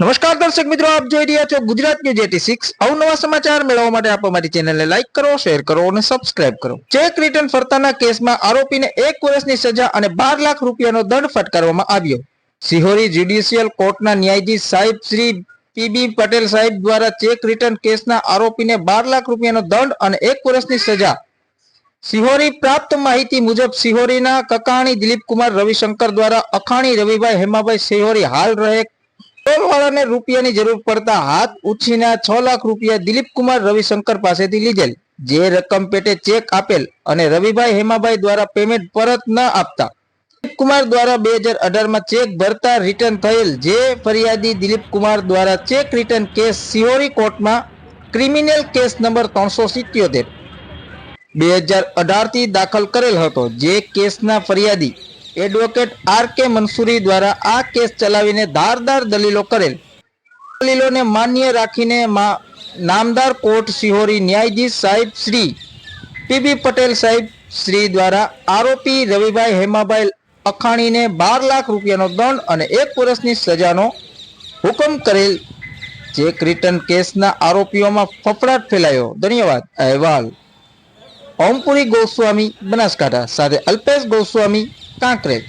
નમસ્કાર દર્શક મિત્રો, આપ જોઈ રહ્યા છો ગુજરાત ન્યૂઝ એટી સિક્સ અવનવા સમાચાર મેળવવા માટે આપ અમારી ચેનલને લાઈક કરો શેર કરો અને સબસ્ક્રાઇબ કરો. ચેક રિટર્ન ફરતાના કેસમાં આરોપીને એક વર્ષની સજા અને બાર લાખ રૂપિયાનો દંડ ફટકારવામાં આવ્યો. સિહોરી જ્યુડિશિયલ કોર્ટના ન્યાયાધીશ સાહેબ શ્રી પીબી પટેલ સાહેબ દ્વારા ચેક રિટર્ન કેસના આરોપીને બાર લાખ રૂપિયાનો દંડ અને એક વર્ષની સજા. સિહોરી પ્રાપ્ત માહિતી મુજબ સિહોરીના કકાણી દિલીપ કુમાર રવિશંકર દ્વારા અખાણી રવિભાઈ હેમાભાઈ સિહોરી હાલ રહે ટોલવાળાને રૂપિયાની જરૂર પડતા હાથ ઉછીના છ લાખ રૂપિયા દિલીપ કુમાર રવિશંકર પાસેથી લીધેલ. જે રકમ પેટે ચેક આપેલ અને રવિભાઈ હેમાભાઈ દ્વારા પેમેન્ટ પરત ન આપતા. દિલીપ કુમાર દ્વારા બે હજાર અઢારમાં ચેક ભરતા રિટર્ન થયેલ જે ફરિયાદી દિલીપ કુમાર દ્વારા ચેક રિટર્ન કેસ સિહોરી કોર્ટમાં ક્રિમિનલ કેસ નંબર ત્રણસો સિત્યોતેર. બે હજાર અઢારથી દાખલ કરેલ હતો. જે કેસના ફરિયાદી એડવોકેટ આર કે મનસુરી દ્વારા આ કેસ ચલાવીને ધારદાર દલીલો કરેલ. દલીલોને માન્ય રાખીને નામદાર કોર્ટ સિહોરી ન્યાયાધીશ સાહેબ શ્રી પીબી પટેલ સાહેબ શ્રી દ્વારા આરોપી રવિભાઈ હેમાભાઈ અખાણીને બાર લાખ રૂપિયાનો દંડ અને એક વર્ષની સજાનો હુકમ કરેલ. ચેક રિટર્ન કેસના આરોપીઓમાં ફફડાટ ફેલાયો. ધન્યવાદ. અહેવાલ. ઓમપુરી ગોસ્વામી બનાસકાંઠા સાથે અલ્પેશ ગોસ્વામી કાંકરેજ.